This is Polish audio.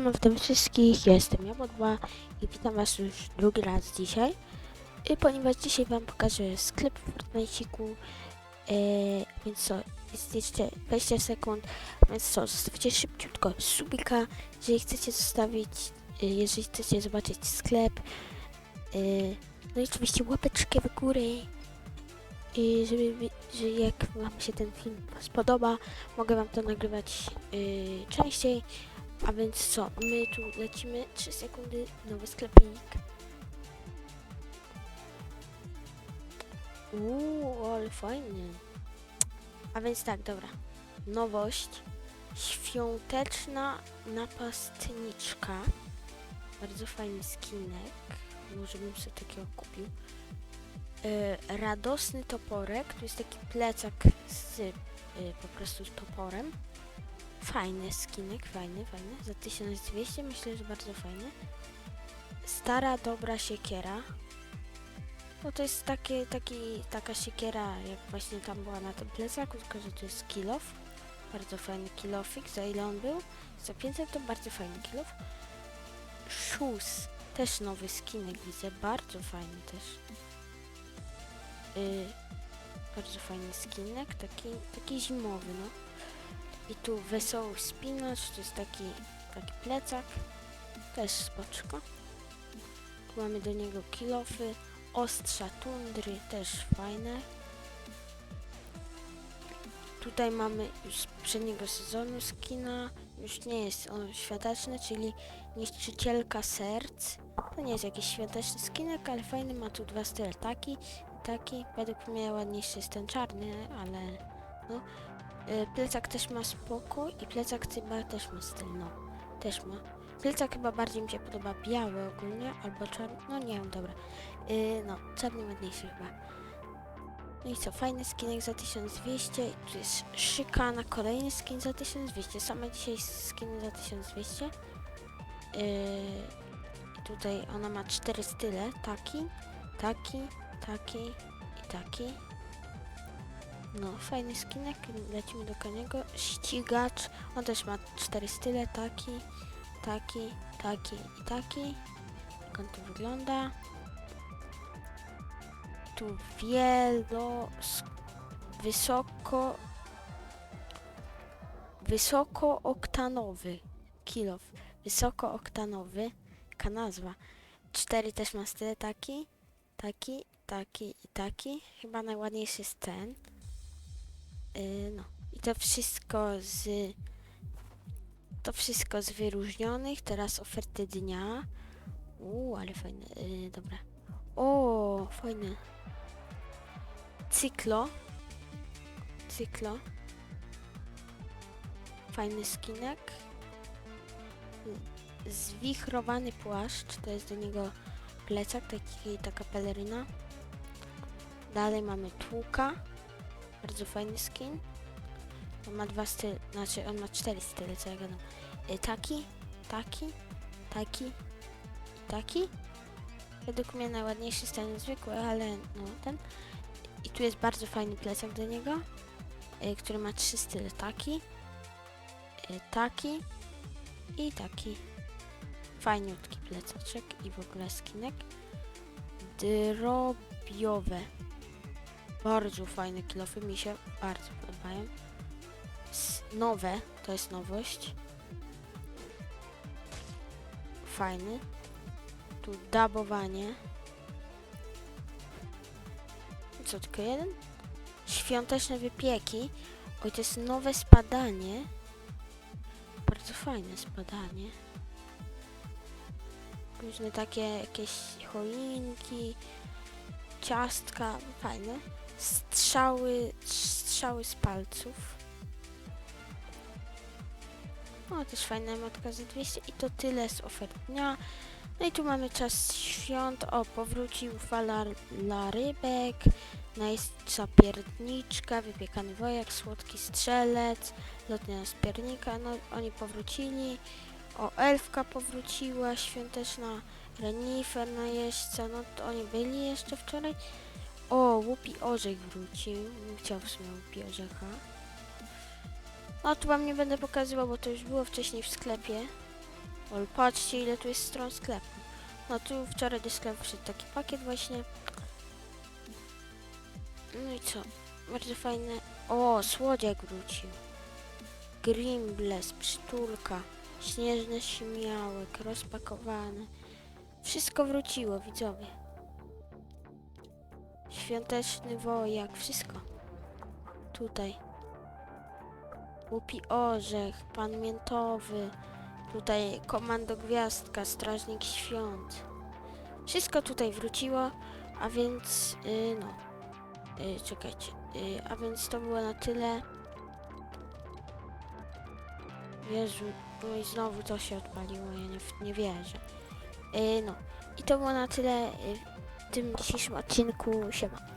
Siema witam wszystkich, jestem Jabodła i witam was już drugi raz dzisiaj. I ponieważ dzisiaj wam pokażę sklep w Fortnite'iku, e, więc co, jest jeszcze 20 sekund, więc co, zostawcie szybciutko subika, jeżeli chcecie zostawić, e, jeżeli chcecie zobaczyć sklep, no i oczywiście łapeczkę w górę. I żeby, że jak wam się ten film spodoba, mogę wam to nagrywać częściej. A więc co, my tu lecimy 3 sekundy, nowy sklepik. Uuu, ale fajny. A więc tak, dobra. Nowość. Świąteczna napastniczka. Bardzo fajny skinek. Może bym sobie takiego kupił. E, radosny toporek. Tu jest taki plecak z e, po prostu z toporem. Fajny skinek, fajny, fajny. Za 1200 myślę, że bardzo fajny. Stara, dobra siekiera. No to jest takie, taki, taka siekiera, jak właśnie tam była na tym plecaku, tylko że to jest kilof. Bardzo fajny kilofik. Za ile on był? Za 500 to bardzo fajny kilof. Shoes. Też nowy skinek widzę. Bardzo fajny też. Y, bardzo fajny skinek. Taki, taki zimowy, no. I tu wesoły spinacz, to jest taki, taki plecak, też spoczko. Tu mamy do niego kilofy, ostrza tundry, też fajne. Tutaj mamy już z poprzedniego sezonu skina, już nie jest on świąteczny, czyli niszczycielka serc. To nie jest jakiś świąteczny skinek, ale fajny, ma tu dwa style, taki, taki. Według mnie ładniejszy jest ten czarny, ale no. Y, Plecak też ma spoko i plecak chyba też ma styl, no. Też ma. Plecak chyba bardziej mi się podoba biały ogólnie, albo czarny, no nie wiem, dobra. Y, no, czarny ładniejszy chyba. No i co, fajny skinek za 1200, i tu jest szyka na kolejny skin za 1200, same dzisiaj skiny za 1200. Yy, I tutaj ona ma cztery style, taki, taki, taki i taki. No, fajny skinek, lecimy do koniego. Ścigacz, on też ma cztery style, taki, taki, taki i taki. Jak on tu wygląda. Tu wielo... Wysoko... Wysokooktanowy kilof. Wysokooktanowy. Jaka nazwa. Cztery też ma style, taki, taki, taki i taki. Chyba najładniejszy jest ten. Yy, no. I to wszystko z... To wszystko z wyróżnionych. Teraz oferty dnia. Uuu, ale fajne. Yy, dobra. O, fajne. Cyklo. Cyklo. Fajny skinek. Zwichrowany płaszcz. To jest do niego plecak, taki, taka peleryna. Dalej mamy tłuka. Bardzo fajny skin. On ma dwa style, znaczy on ma cztery style, co ja gadam. Y, taki, taki, taki i taki. Według mnie najładniejszy ten zwykły, ale no ten. I tu jest bardzo fajny plecak do niego, y, który ma trzy style. Taki, y, taki i taki. Fajniutki plecaczek i w ogóle skinek. Drobiowe. Bardzo fajne kilofy, mi się bardzo podobają. Nowe, to jest nowość. Fajny. Tu dabowanie. Co, tylko jeden? Świąteczne wypieki. Oj, to jest nowe spadanie. Bardzo fajne spadanie. Różne takie jakieś choinki, ciastka, fajne. Strzały, strzały z palców. O, też fajna matka za 200 i to tyle z ofert dnia. No i tu mamy czas świąt. O, powrócił fala dla rybek, najstsza wypiekany wojak, słodki strzelec, lotnia z piernika. No, oni powrócili. O, elfka powróciła, świąteczna renifer na jeźdźca. No, to oni byli jeszcze wczoraj. O, łupi orzech wrócił. Chciał w sumie łupi orzecha. No tu wam nie będę pokazywał, bo to już było wcześniej w sklepie. Ol, patrzcie ile tu jest stron sklepu. No tu wczoraj do sklepu wszedł taki pakiet właśnie. No i co? Bardzo fajne. O, słodziak wrócił. Grimbles, przytulka, śnieżny śmiałek, rozpakowane. Wszystko wróciło, widzowie. Świąteczny wojak, wszystko. Tutaj. Łupi orzech, pan miętowy. Tutaj komando gwiazdka, strażnik świąt. Wszystko tutaj wróciło, a więc y, no. Y, czekajcie. Y, a więc to było na tyle. Jezu, no i znowu to się odpaliło, ja nie, nie wierzę. Y, no. I to było na tyle y, w tym dzisiejszym odcinku. Siema.